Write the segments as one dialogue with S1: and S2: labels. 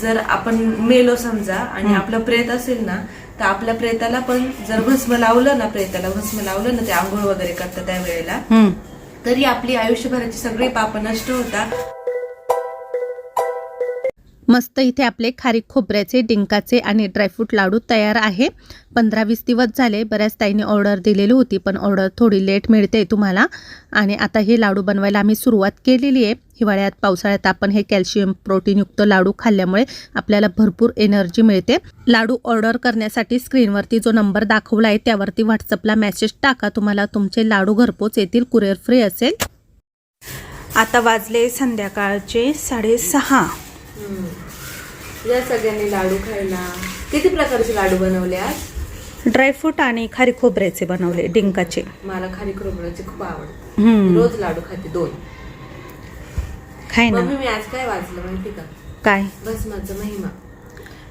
S1: जर आपण मेलो समजा आणि आपलं प्रेत असेल ना तर आपल्या प्रेताला पण जर भस्म लावलं ना प्रेताला भस्म लावलं ना ते आंघोळ वगैरे करतात त्यावेळेला. तरी आपली आयुष्यभराची सगळी पाप नष्ट होतात
S2: मस्त इथे आपले खारीक खोबऱ्याचे डिंकाचे आणि ड्रायफ्रूट लाडू तयार आहे. पंधरा वीस दिवस झाले बऱ्याच ताईंनी ऑर्डर दिलेली होती पण ऑर्डर थोडी लेट मिळते तुम्हाला. आणि आता हे लाडू बनवायला आम्ही सुरुवात केलेली आहे. हिवाळ्यात पावसाळ्यात आपण हे कॅल्शियम प्रोटीनयुक्त लाडू खाल्ल्यामुळे आपल्याला भरपूर एनर्जी मिळते. लाडू ऑर्डर करण्यासाठी स्क्रीनवरती जो नंबर दाखवला आहे त्यावरती व्हॉट्सअपला मेसेज टाका. तुम्हाला तुमचे लाडू घरपोच येतील कुरिअर फ्री असेल. आता वाजले संध्याकाळचे साडेसहा.
S1: या सगळ्यांनी लाडू खायला. किती प्रकारचे लाडू बनवले आज?
S2: ड्रायफ्रूट आणि खारी खोबऱ्याचे बनवले डिंकाचे.
S1: मला खारी खोबऱ्याचे खूप आवडतं
S2: हम्म.
S1: रोज लाडू खाते दोन.
S2: खाय ना?
S1: मम्मी मी आज काय वाचलं माहिती का?
S2: काय?
S1: भस्माचा महिमा.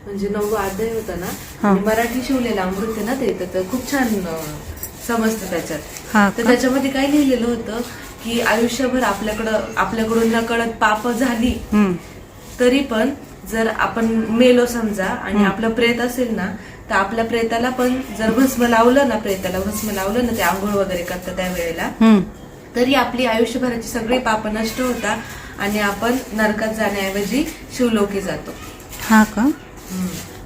S1: म्हणजे नववा अध्याय होता ना?
S2: हा.
S1: आणि मराठी शिवलेला अमृत आहे ना ते तर- तर खूप छान अं, समजतं त्याच्यात.
S2: हा
S1: तर
S2: का?
S1: त्याच्यामध्ये काय लिहिलेलं होतं की आयुष्यभर आपल्याकडं आपल्याकडून नकळत पाप झाली
S2: हम्म.
S1: तरी पण जर आपण मेलो समजा आणि आपलं प्रेत असेल ना तर आपल्या प्रेताला पण जर भस्म लावलं ना प्रेताला भस्म लावलं ना ते आंघोळ वगैरे करतात त्यावेळेला. तरी आपली आयुष्यभराची सगळी पाप नष्ट होतात आणि आपण नरकात जाण्याऐवजी शिवलोकी जातो.
S2: हा का?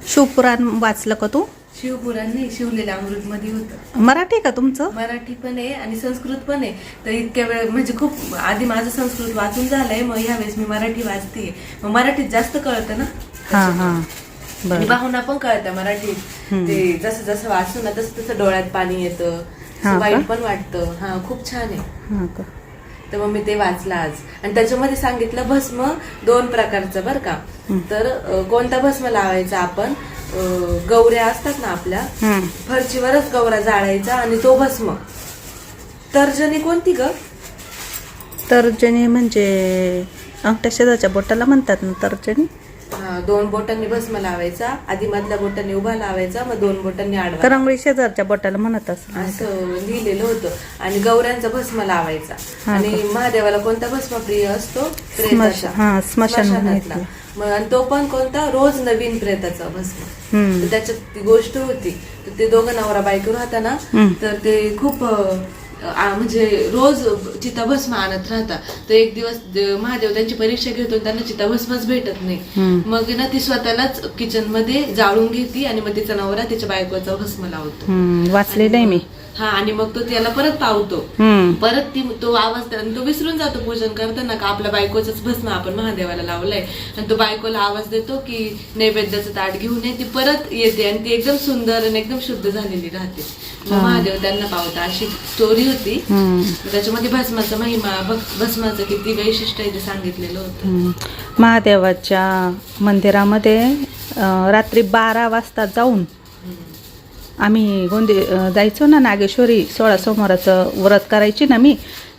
S2: शिवपुराण वाचलं का तू?
S1: शिवपुराण नाही शिवलेल्या अमृत मध्ये होतं.
S2: मराठी का तुमचं?
S1: मराठी पण आहे आणि संस्कृत पण आहे. तर इतक्या वेळ म्हणजे खूप आधी माझं संस्कृत वाचून झालंय मग ह्या वेळेस मी मराठी वाचते. मग मराठीत जास्त कळतं ना?
S2: हा हा.
S1: आणि
S2: बरं.
S1: भावना पण कळतं मराठीत. ते जसं जसं वाचतो ना तसं तसं डोळ्यात पाणी येतं.
S2: हा का?
S1: वाईट पण वाटतं. हा खूप छान आहे.
S2: हा का?
S1: तर मग मी ते वाचलं आज. आणि त्याच्यामध्ये सांगितलं भस्म दोन प्रकारचं बरं का. तर अं, कोणता भस्म लावायचा आपण? गौऱ्या असतात ना आपल्या
S2: हम्म.
S1: फरशीवरच गौरा जाळायचा आणि तो भस्म. तर्जनी कोणती ग?
S2: तर्जनी म्हणजे अंगठ्या शेजारच्या बोटाला म्हणतात ना तर्जनी?
S1: दोन बोटांनी भस्म लावायचा आधी मधल्या बोटांनी उभा लावायचा मग दोन बोटांनी आडवा
S2: करंगळी शेजारच्या बोटाला म्हणत असं
S1: लिहिलेलं होतं. आणि गौऱ्यांचा भस्म लावायचा. आणि महादेवाला कोणता भस्म प्रिय असतो?
S2: हा,
S1: स्मशानातला. मग आणि तो पण कोणता? रोज नवीन प्रेताचा भस्म. त्याच्यात ती गोष्ट होती. तर ते दोघं नवरा बायको राहता ना
S2: हम्म.
S1: तर ते खूप म्हणजे रोज चिताभस्म आणत राहता. तर एक दिवस महादेव त्यांची परीक्षा घेतो त्यांना चिताभस्मच भेटत नाही. मग ना ती स्वतःलाच किचनमध्ये जाळून घेते आणि मग तिचा नवरा तिच्या बायकोचा भस्म लावतो.
S2: वाचलेलं आहे मी.
S1: हा आणि मग तो त्याला परत पावतो. परत ती तो आवाज आणि तो विसरून जातो पूजन करताना का आपल्या बायकोच भस्म आपण महादेवाला लावलंय. आणि तो बायकोला आवाज देतो की नैवेद्याचं ताट घेऊन ये ती परत येते आणि ती एकदम सुंदर आणि एकदम शुद्ध झालेली राहते. मग महादेव त्यांना पावता. अशी स्टोरी होती. त्याच्यामध्ये भस्माचा महिमा भस्माचं किती वैशिष्ट्य आहे ते सांगितलेलं होतं.
S2: महादेवाच्या मंदिरामध्ये रात्री बारा वाजता जाऊन आम्ही गोंदे जायचो ना नागेश्वरी सोळा सोमवाराचं व्रत करायची ना मी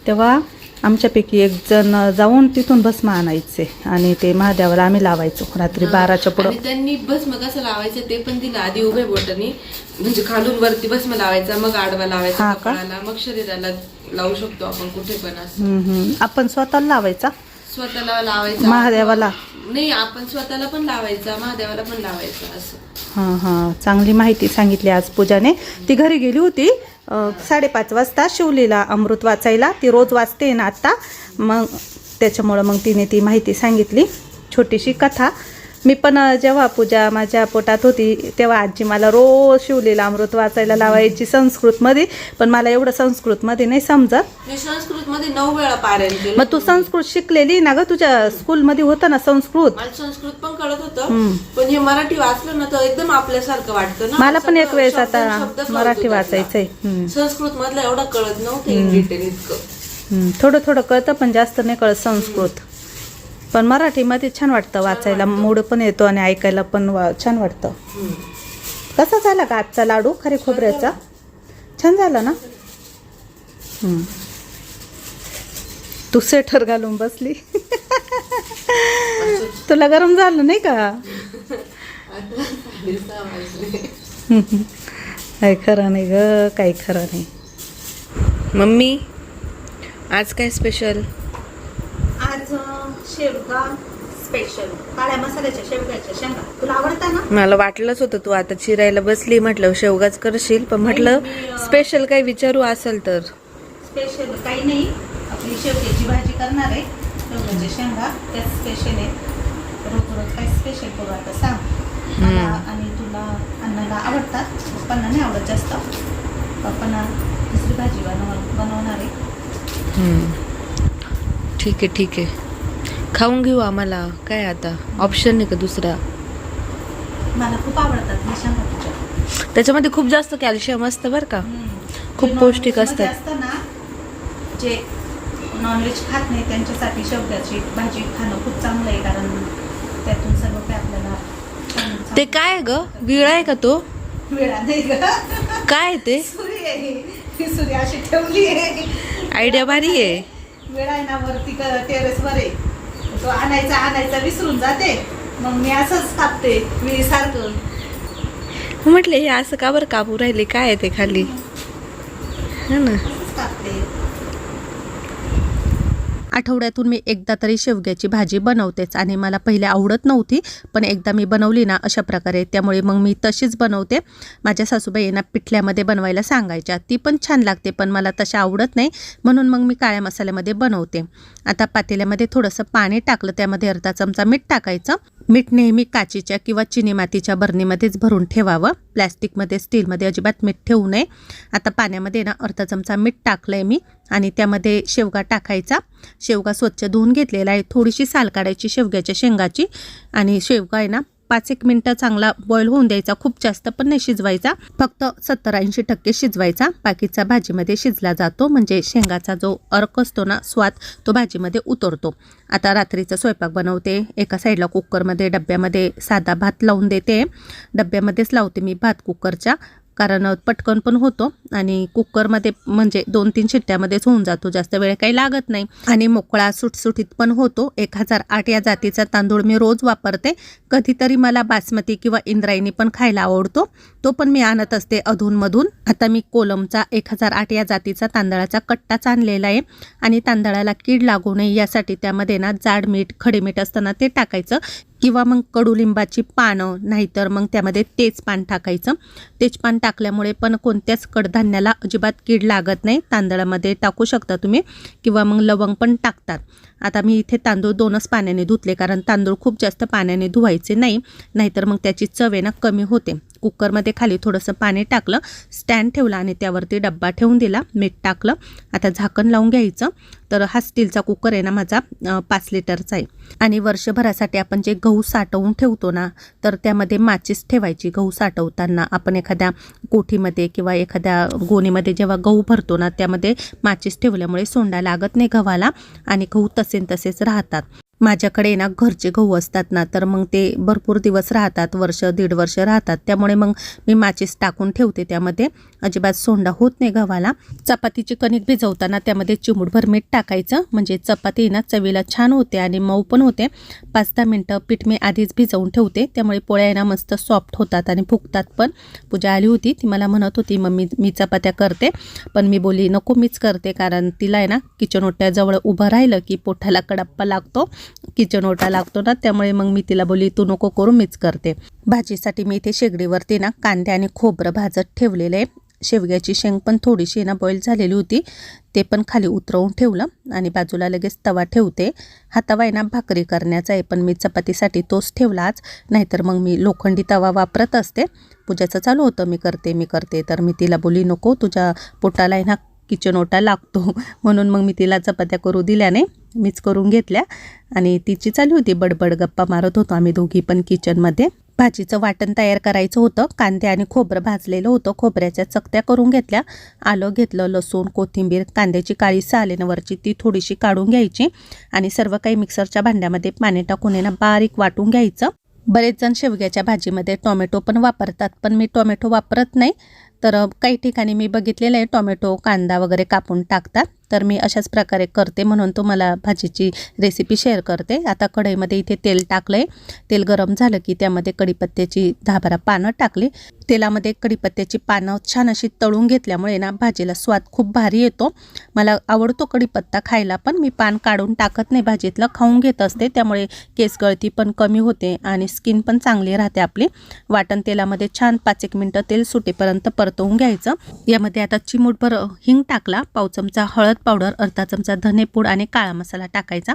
S2: तेव्हा आमच्यापैकी एक जण जाऊन तिथून भस्म आणायचे आणि ते महादेवाला आम्ही लावायचो रात्री बाराच्या पुढं
S1: त्यांनी भस्म कसं लावायचं ते पण दिलं आधी उभ्या बोटांनी म्हणजे खालून वरती भस्म लावायचा मग आडवा लावायचा? कपाळाला मग शरीराला लावू शकतो आपण कुठे पण.
S2: आपण स्वतःला लावायचा
S1: स्वतःला लावायचा.
S2: महादेवाला?
S1: नाही आपण स्वतःला पण लावायचा महादेवाला पण लावायचा असं.
S2: हां हां. चांगली माहिती सांगितली आज पूजाने. ती घरी गेली होती अं, साडेपाच वाजता शिवलीला अमृत वाचायला. ती रोज वाचते ना आत्ता मग त्याच्यामुळं मग तिने ती माहिती सांगितली. छोटीशी कथा. मी पण जेव्हा पूजा माझ्या पोटात होती तेव्हा आजी मला रोज शिवलीला अमृत वाचायला लावायची संस्कृतमध्ये पण मला एवढं संस्कृतमध्ये नाही समजत.
S1: मी संस्कृत मध्ये नऊ वेळा पारायण केलं.
S2: मग तू संस्कृत शिकलेली ना ग? तुझ्या स्कूलमध्ये होतं ना संस्कृत?
S1: मला संस्कृत पण कळत होतं पण हे मराठी वाचलं ना तर एकदम आपल्यासारखं वाटतं ना.
S2: मला पण एक वेळेस आता मराठी. वाचायचंय.
S1: संस्कृत मधलं एवढं कळत नव्हतं इन डिटेल इतकं.
S2: हम्म, थोडं थोडं कळतं पण जास्त नाही कळत संस्कृत. पण मराठीमध्ये छान वाटतं वाचायला. मूड पण येतो आणि ऐकायला पण छान वाटतं. कसा झाला का आजचा लाडू? खरे खोबऱ्याचा? छान झाला ना. तू स्वेटर घालून बसली. तुला गरम झालं नाही का. काही खरं नाही ग काही खरं नाही.
S1: मम्मी आज काय स्पेशल
S2: आज शेवगा स्पेशल काळ्या मसाल्याच्या शेवग्याच्या शेंगा. तुला आवडता ना?
S1: मला वाटलंच होतं तू आता चिरायला बसली म्हटलं शेवगाच करशील पण म्हटलं
S2: नाही, मी, अं,
S1: स्पेशल काही विचारू असेल तर.
S2: स्पेशल काही नाही. आपली शेवग्याची भाजी करणार आहे. शेवग्याच्या शेंगा त्याच स्पेशल आहे. रोज रोज काय स्पेशल करू आता सांग. मला आणि तुला अण्णाला आवडतात. पप्पांना नाही आवडत जास्त. पप्पांना दुसरी भाजी बनव बनवणार आहे.
S1: हम्म. ठीक आहे ठीक आहे. खाऊन घेऊ आम्हाला. काय आता? ऑप्शन आहे का दुसरा?
S2: मला खूप आवडतात
S1: त्याच्यामध्ये खूप जास्त कॅल्शियम असतं बरं का. खूप पौष्टिक असतात.
S2: जे नॉनव्हेज खात नाही त्यांच्यासाठी शेवग्याची भाजी खाणं खूप चांगलं आहे कारण त्यातून सर्व काही आपल्याला
S1: ते काय ग? विळा आहे का तो?
S2: वेळा नाही ग.
S1: काय आहे ते?
S2: सुरी आहे. ही सुरी अशी ठेवली आहे.
S1: आयडिया भारी आहे.
S2: वेळा आहे ना वरती टेरेसवर आहे. तो आणायचा आणायचा विसरून जाते. मग मी असंच कापते मी सारखं.
S1: म्हटले हे असं का बरं कापू राहिले? काय आहे ते खाली? है ना.
S2: कापते
S3: आठवड्यातून मी एकदा तरी शेवग्याची भाजी बनवतेच आणि मला पहिले आवडत नव्हती पण एकदा मी बनवली ना अशा प्रकारे. त्यामुळे मग मी तशीच बनवते. माझ्या सासूबाईंना पिठल्यामध्ये बनवायला सांगायच्या. ती पण छान लागते पण मला तशा आवडत नाही. म्हणून मग मी काळ्या मसाल्यामध्ये बनवते. आता पातेल्यामध्ये थोडंसं पाणी टाकलं. त्यामध्ये अर्धा चमचा मीठ टाकायचं. मीठ नेहमी काचीच्या किंवा चिनी मातीच्या बरणीमध्येच भरून ठेवावं. प्लॅस्टिकमध्ये स्टीलमध्ये अजिबात मीठ ठेवू नये. आता पाण्यामध्ये ना अर्धा चमचा मीठ टाकलं आहे मी आणि त्यामध्ये शेवगा टाकायचा. शेवगा स्वच्छ धुवून घेतलेला आहे. थोडीशी साल काढायची शेवग्याच्या शेंगाची आणि शेवगा आहे ना पाच एक मिनटं चांगला बॉईल होऊन द्यायचा खूप जास्त पण नाही शिजवायचा. फक्त सत्तर ऐंशी टक्के शिजवायचा. बाकीचा भाजीमध्ये शिजला जातो म्हणजे शेंगाचा जो अर्क असतो ना स्वाद तो भाजीमध्ये उतरतो. आता रात्रीचा स्वयंपाक बनवते एका साईडला कुकरमध्ये डब्यामध्ये साधा भात लावून देते. डब्यामध्येच लावते मी भात कुकरच्या कारण पटकन पण होतो आणि कुकरमध्ये म्हणजे दोन तीन शिट्ट्यामध्येच होऊन जातो. जास्त वेळ काही लागत नाही. आणि मोकळा सुटसुटीत पण होतो. एक हजार आठ या जातीचा तांदूळ मी रोज वापरते. कधीतरी मला बासमती किंवा इंद्रायणी पण खायला आवडतो. तो पण मी आणत असते अधूनमधून. आता मी कोलमचा एक हजार आठ या जातीचा तांदळाचा कट्टाच आणलेला आहे आणि तांदळाला कीड लागू नये यासाठी त्यामध्ये ना जाड मीठ खडे मीठ असताना ते टाकायचं. किंवा मग कडुलिंबाची पानं नाहीतर मग त्यामध्ये तेजपान टाकायचं. तेजपान टाकल्यामुळे पण कोणत्याच कडधान्याला अजिबात कीड लागत नाही. तांदळामध्ये टाकू शकता तुम्ही किंवा मग लवंग पण टाकतात. आता मी इथे तांदूळ दोनच पाण्याने धुतले कारण तांदूळ खूप जास्त पाण्याने धुवायचे नाही नाहीतर मग त्याची चव आहे ना कमी होते. कुकरमध्ये खाली थोडंसं पाणी टाकलं स्टँड ठेवला आणि त्यावरती डब्बा ठेवून दिला मीठ टाकलं. आता झाकण लावून घ्यायचं. तर हा स्टीलचा कुकर आहे ना माझा पाच लिटरचा आहे. आणि वर्षभरासाठी आपण जे गहू साठवून ठेवतो ना तर त्यामध्ये माचीस ठेवायची गहू साठवताना. आपण एखाद्या कोठीमध्ये किंवा एखाद्या गोणीमध्ये जेव्हा गहू भरतो ना त्यामध्ये माचीस ठेवल्यामुळे सोंडा लागत नाही गव्हाला. आणि गहू तसे न तसेच राहतात. माझ्याकडे ना घरचे गहू असतात ना तर मग ते भरपूर दिवस राहतात वर्ष दीड वर्ष राहतात. त्यामुळे मग मी माचीस टाकून ठेवते त्यामध्ये. अजिबात सोंडा होत नाही गव्हाला. चपातीची कणिक भिजवताना त्यामध्ये चिमूटभर मीठ टाकायचं. म्हणजे चपाती ना चवीला छान होते आणि मऊ पण होते. पाच दहा मिनटं पीठ मी आधीच भिजवून ठेवते. त्यामुळे पोळ्या ना मस्त सॉफ्ट होतात आणि फुगतात पण. पूजा आली होती ती मला म्हणत होती मम्मी मी चपात्या करते. पण मी बोली नको मीच करते. कारण तिला आहे ना किचन ओट्याजवळ उभं राहिलं की पोठाला कडप्पा लागतो. किचन ओटा लागतो ना त्यामुळे मग मी तिला बोली तू नको करू मीच करते. भाजीसाठी मी इथे शेगडीवरती ना कांदे आणि खोबरं भाजत ठेवलेलं आहे. शेवग्याची शेंग पण थोडीशी ना बॉईल झालेली होती. ते पण खाली उतरवून ठेवलं आणि बाजूला लगेच तवा ठेवते. हा तवा आहे ना भाकरी करण्याचा आहे पण मी चपातीसाठी तोच ठेवला आज. नाहीतर मग मी लोखंडी तवा वापरत असते. पूजाचं चालू होतं मी करते मी करते. तर मी तिला बोली नको तुझ्या पोटाला आहे ना किचन ओटा लागतो. म्हणून मग मी तिला चपात्या करू दिल्या नाही. मीच करून घेतल्या आणि तिची चालू होती. बडबड गप्पा मारत होतो आम्ही दोघी पण किचनमध्ये भाजीचं वाटण तयार करायचं होतं. कांदे आणि खोबरं भाजलेलं होतं. खोबऱ्याच्या चकत्या करून घेतल्या. आलं घेतलं लसूण कोथिंबीर कांद्याची काळी सालेनवरची ती थोडीशी काढून घ्यायची आणि सर्व काही मिक्सरच्या भांड्यामध्ये पाणी टाकून येणं बारीक वाटून घ्यायचं. बरेच जण शेवग्याच्या भाजीमध्ये टोमॅटो पण वापरतात पण मी टोमॅटो वापरत नाही. तर काही ठिकाणी मी बघितलेलं आहे टोमॅटो कांदा वगैरे कापून टाकतात. तर मी अशाच प्रकारे करते म्हणून तुम्हाला भाजीची रेसिपी शेअर करते. आता कढईमध्ये इथे तेल टाकलं आहे तेल गरम झालं की त्यामध्ये कढीपत्त्याची दहा बारा पानं टाकली. तेलामध्ये कढीपत्त्याची पानं छान अशी तळून घेतल्यामुळे ना भाजीला स्वाद खूप भारी येतो. मला आवडतो कढीपत्ता खायला पण मी पान काढून टाकत नाही. भाजीतलं खाऊन घेत असते. त्यामुळे केस गळती पण कमी होते आणि स्किन पण चांगली राहते आपली. वाटण तेलामध्ये छान पाच एक मिनटं तेल सुटेपर्यंत परतवून घ्यायचं. यामध्ये आता चिमूटभर हिंग टाकला. पाव चमचा हळद पावडर अर्धा चमचा धनेपूड आणि काळा मसाला टाकायचा.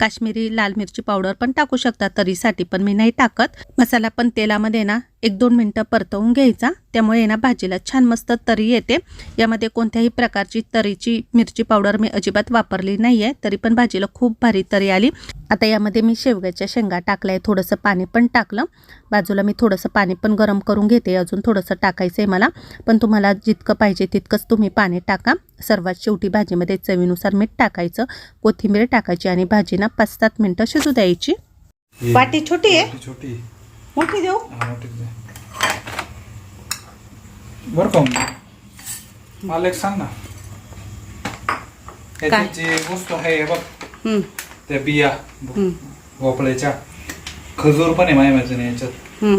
S3: काश्मीरी लाल मिरची पावडर पण टाकू शकता तरीसाठी. पण मी नाही टाकत. मसाला पण तेलामध्ये ना एक दोन मिनटं परतवून घ्यायचा. त्यामुळे ना भाजीला छान मस्त तरी येते. यामध्ये कोणत्याही प्रकारची तरीची मिरची पावडर मी अजिबात वापरली नाही आहे तरी पण भाजीला खूप भारी तरी आली. आता यामध्ये मी शेवग्याच्या शेंगा टाकल्या आहे थोडंसं पाणी पण टाकलं. बाजूला मी थोडंसं पाणी पण गरम करून घेते. अजून थोडंसं टाकायचं आहे मला. पण तुम्हाला जितकं पाहिजे तितकंच तुम्ही पाणी टाका. सर्वात शेवटी भाजीमध्ये चवीनुसार मीठ टाकायचं. कोथिंबीर टाकायची आणि भाजी ना पाच सात मिनटं शिजू द्यायची.
S2: वाटी छोटी आहे?
S4: वाटी छोटी. आहे.
S2: मोठी देऊ?
S4: हा, मोठी दे. बरं का मग? मला एक सांग ना. याच्यात जे वस्तू आहे हे बघ.
S2: हम्म,
S4: त्या बिया
S2: हम्म,
S4: भोपळ्याच्या. खजूर पण आहे माझ्या याच्यात.
S2: हम्म,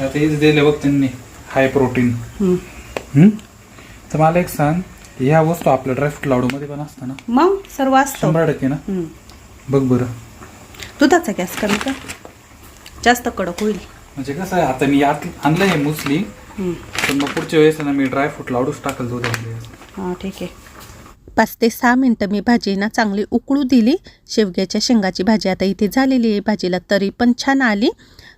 S4: हेच दिले बघ त्यांनी हाय प्रोटीन.
S2: हम्म.
S4: तर मला एक सांग ह्या वस्तू आपल्या ड्रायफ्रूट लाडू मध्ये पण असतं ना?
S2: मग? सर्व असतो.
S4: शंभर टक्के ना?
S2: हम्म.
S4: बघ बरं.
S2: दुधाचा गॅस कमी कर. जास्त कडक होईल.
S4: म्हणजे कसं आहे आता मी यात आणलंय मुसली. पण मग पुढच्या वेळेस ना मी ड्रायफ्रूट लाडूच टाकल दुधामध्ये
S2: हा ठीक आहे.
S3: पाच ते सहा मिनटं मी भाजी ना चांगली उकळू दिली. शेवग्याच्या शेंगाची भाजी आता इथे झालेली आहे. भाजीला तरी पण छान आली.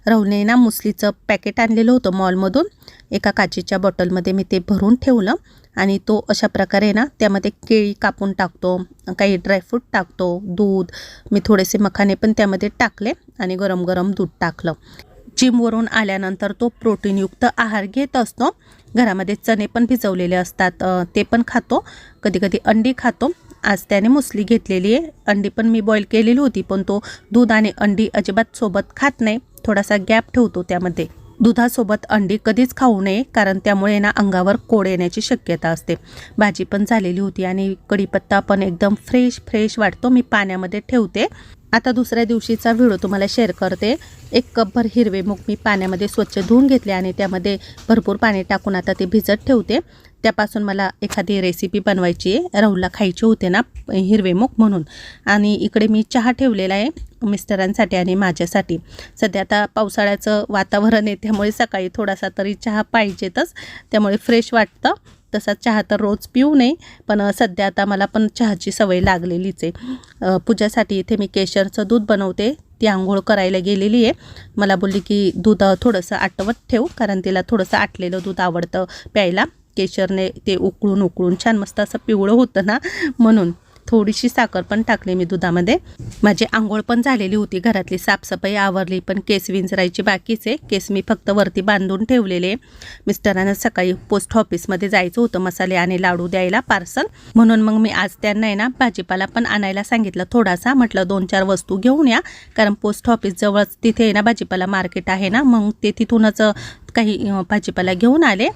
S3: राहुलने ना मुसलीचं पॅकेट आणलेलं होतं मॉलमधून एका काचेच्या बॉटलमध्ये मी ते भरून ठेवलं. आणि तो अशा प्रकारे ना त्यामध्ये केळी कापून टाकतो काही ड्रायफ्रूट टाकतो दूध मी थोडेसे मखाने पण त्यामध्ये टाकले आणि गरम गरम दूध टाकलं. जिमवरून आल्यानंतर तो प्रोटीनयुक्त आहार घेत असतो. घरामध्ये चणे पण भिजवलेले असतात ते पण खातो. कधी कधी अंडी खातो. आज त्याने मुसली घेतलेली आहे. अंडी पण मी बॉईल केलेली होती पण तो दूध आणि अंडी अजिबात सोबत खात नाही. थोडासा गॅप ठेवतो त्यामध्ये. दुधासोबत अंडी कधीच खाऊ नये कारण त्यामुळे ना अंगावर कोड येण्याची शक्यता असते. भाजी पण झालेली होती आणि कढीपत्ता पण एकदम फ्रेश फ्रेश वाटतो. मी पाण्यामध्ये ठेवते. आता दुसऱ्या दिवशीचा व्हिडिओ तुम्हाला शेअर करते. एक कपभर हिरवे मूग मी पाण्यामध्ये स्वच्छ धुवून घेतले आणि त्यामध्ये भरपूर पाणी टाकून आता ते भिजत ठेवते. त्यापासून मला एखादी रेसिपी बनवायची आहे. राहुलला खायची होते ना हिरवे मूग म्हणून. आणि इकडे मी चहा ठेवलेला आहे मिस्टरांसाठी आणि माझ्यासाठी. सध्या आता पावसाळ्याचं वातावरण आहे त्यामुळे सकाळी थोडासा तरी चहा पाहिजेतच. त्यामुळे फ्रेश वाटतं. तसा चहा तर रोज पिऊ नये पण सध्या आता मला पण चहाची सवय लागलेलीच आहे. पूजासाठी इथे मी केशरचं दूध बनवते ती आंघोळ करायला गेलेली आहे. मला बोलली की दूध थोडंसं आटवत ठेवू कारण तिला थोडंसं आटलेलं दूध आवडतं प्यायला. केशरने ते उकळून उकळून छान मस्त असं पिवळं होतं ना म्हणून. थोडीशी साखर पण टाकली मी दुधामध्ये. माझी आंघोळ पण झालेली होती घरातली साफसफाई आवरली पण केस विंचरायची बाकीच आहे. केस मी फक्त वरती बांधून ठेवलेले. मिस्टरांना सकाळी पोस्ट ऑफिसमध्ये जायचं होतं मसाले आणि लाडू द्यायला पार्सल. म्हणून मग मी आज त्यांना आहे ना भाजीपाला पण आणायला सांगितलं थोडासा. म्हटलं दोन चार वस्तू घेऊन या. कारण पोस्ट ऑफिस जवळच तिथे आहे ना भाजीपाला मार्केट आहे ना मग ते तिथूनच काही भाजीपाला घेऊन आले.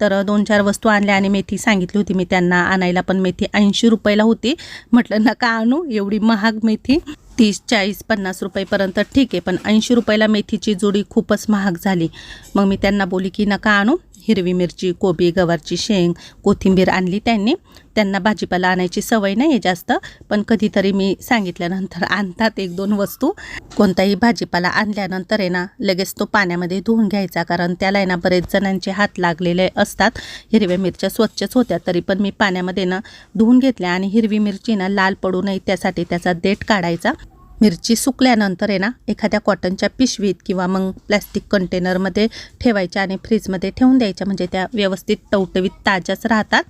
S3: तर दोन चार वस्तू आणल्या आणि मेथी सांगितली होती. मी त्यांना आणायला पण मेथी ऐंशी रुपयाला होती. म्हटलं नका आणू एवढी महाग मेथी. तीस चाळीस पन्नास रुपयेपर्यंत ठीक आहे पण ऐंशी रुपयाला मेथीची जोडी खूपच महाग झाली. मग मी त्यांना बोली की नका आणू हिरवी मिरची कोबी गवारची शेंग कोथिंबीर आणली त्यांनी. त्यांना भाजीपाला आणायची सवय नाही आहे जास्त पण कधीतरी मी सांगितल्यानंतर आणतात एक दोन वस्तू. कोणताही भाजीपाला आणल्यानंतर आहे ना लगेच तो पाण्यामध्ये धुवून घ्यायचा कारण त्याला आहे ना बरेच जणांचे हात लागलेले असतात. हिरव्या मिरच्या स्वच्छच होत्या तरी पण मी पाण्यामध्ये ना धुवून घेतल्या आणि हिरवी मिरची ना लाल पडू नये त्यासाठी त्याचा देठ काढायचा. मिरची सुकल्यानंतर आहे ना एखाद्या कॉटनच्या पिशवीत किंवा मग प्लॅस्टिक कंटेनरमध्ये ठेवायच्या आणि फ्रीजमध्ये ठेवून द्यायच्या. म्हणजे त्या व्यवस्थित टवटवीत ताज्याच राहतात.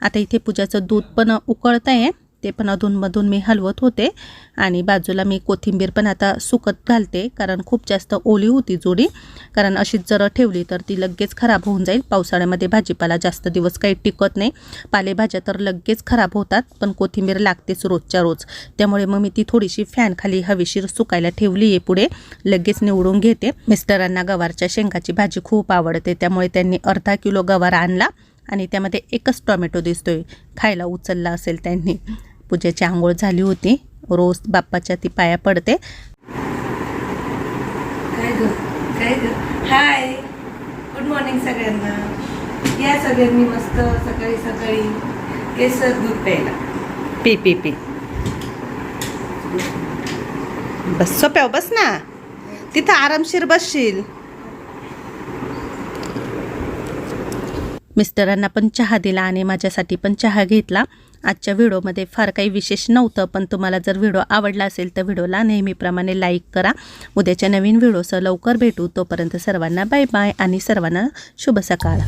S3: आता इथे पूजाचं दूध पण उकळतं आहे ते पण अधूनमधून मी हलवत होते. आणि बाजूला मी कोथिंबीर पण आता सुकत घालते कारण खूप जास्त ओली होती जोडी. कारण अशीच जर ठेवली तर ती लगेच खराब होऊन जाईल. पावसाळ्यामध्ये भाजीपाला जास्त दिवस काही टिकत नाही. पालेभाज्या तर लगेच खराब होतात पण कोथिंबीर लागतेच रोजच्या रोज. त्यामुळे मग मी ती थोडीशी फॅन खाली हवेशीर सुकायला ठेवली आहे पुढे. लगेच निवडून घेते. मिस्टरांना गवारच्या शेंगाची भाजी खूप आवडते त्यामुळे त्यांनी अर्धा किलो गवार आणला. आणि त्यामध्ये एकच टोमॅटो दिसतोय. खायला उचलला असेल त्यांनी. पूजेची आंघोळ झाली होती. रोज बाप्पाच्या ती पाया पडते.
S1: काय ग? काय ग? हाय. गुड मॉर्निंग सगळ्यांना. या सगळ्यांनी मस्त सकाळी सकाळी केसर दूध प्यायला.
S2: पी पी पी. बस सोप्याव बस ना. तिथं आरामशीर बसशील.
S3: मिस्टरांना पण चहा दिला आणि माझ्यासाठी पण चहा घेतला. आजच्या व्हिडिओमध्ये फार काही विशेष नव्हतं पण तुम्हाला जर व्हिडिओ आवडला असेल तर व्हिडिओला नेहमीप्रमाणे लाईक करा. उद्याच्या नवीन व्हिडिओसह लवकर भेटू. तोपर्यंत सर्वांना बाय बाय आणि सर्वांना शुभ सकाळ.